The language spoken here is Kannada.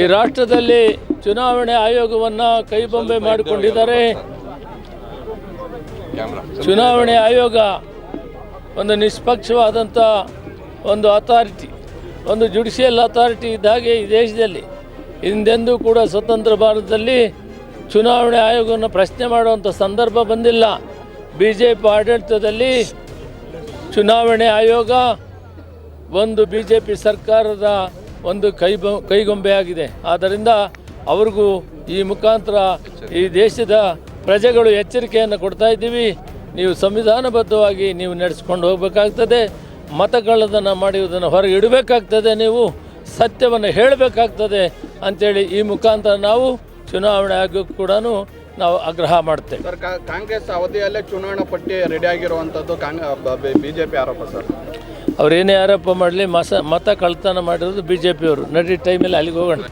ಈ ರಾಷ್ಟ್ರದಲ್ಲಿ ಚುನಾವಣೆ ಆಯೋಗವನ್ನು ಕೈಬೊಂಬೆ ಮಾಡಿಕೊಂಡಿದ್ದಾರೆ. ಚುನಾವಣೆ ಆಯೋಗ ಒಂದು ನಿಷ್ಪಕ್ಷವಾದಂಥ ಒಂದು ಅಥಾರಿಟಿ ಒಂದು ಜುಡಿಷಿಯಲ್ ಅಥಾರಿಟಿ ಇದ್ದಾಗೆ ಈ ದೇಶದಲ್ಲಿ. ಹಿಂದೆಂದೂ ಕೂಡ ಸ್ವತಂತ್ರ ಭಾರತದಲ್ಲಿ ಚುನಾವಣೆ ಆಯೋಗವನ್ನು ಪ್ರಶ್ನೆ ಮಾಡುವಂಥ ಸಂದರ್ಭ ಬಂದಿಲ್ಲ. ಬಿ ಜೆ ಪಿ ಆಡಳಿತದಲ್ಲಿ ಚುನಾವಣೆ ಆಯೋಗ ಒಂದು ಬಿ ಜೆ ಪಿ ಸರ್ಕಾರದ ಒಂದು ಕೈ ಕೈಗೊಂಬೆಯಾಗಿದೆ. ಆದ್ದರಿಂದ ಅವ್ರಿಗೂ ಈ ಮುಖಾಂತರ ಈ ದೇಶದ ಪ್ರಜೆಗಳು ಎಚ್ಚರಿಕೆಯನ್ನು ಕೊಡ್ತಾ ಇದ್ದೀವಿ. ನೀವು ಸಂವಿಧಾನಬದ್ಧವಾಗಿ ನೀವು ನಡೆಸ್ಕೊಂಡು ಹೋಗಬೇಕಾಗ್ತದೆ. ಮತಗಳದನ್ನು ಮಾಡುವುದನ್ನು ಹೊರಗೆ ಇಡಬೇಕಾಗ್ತದೆ ನೀವು ಸತ್ಯವನ್ನು ಹೇಳಬೇಕಾಗ್ತದೆ ಅಂಥೇಳಿ ಈ ಮುಖಾಂತರ ನಾವು ಚುನಾವಣೆ ಆಗೋಕ್ಕೆ ಕೂಡ ನಾವು ಆಗ್ರಹ ಮಾಡ್ತೇವೆ. ಸರ್ ಕಾಂಗ್ರೆಸ್ ಅವಧಿಯಲ್ಲೇ ಚುನಾವಣಾ ಪಟ್ಟಿ ರೆಡಿ ಆಗಿರುವಂಥದ್ದು ಕಾಂಗ್ ಬಿಜೆಪಿ ಆರೋಪ ಸರ್. ಅವ್ರೇನೇ ಆರೋಪ ಮಾಡಲಿ ಮಸ ಮತ ಕಳ್ತನ ಮಾಡಿರೋದು ಬಿ ಜೆ ಪಿಯವರು ನಡಿ ಟೈಮಲ್ಲಿ ಅಲ್ಲಿಗೆ ಹೋಗೋಣ.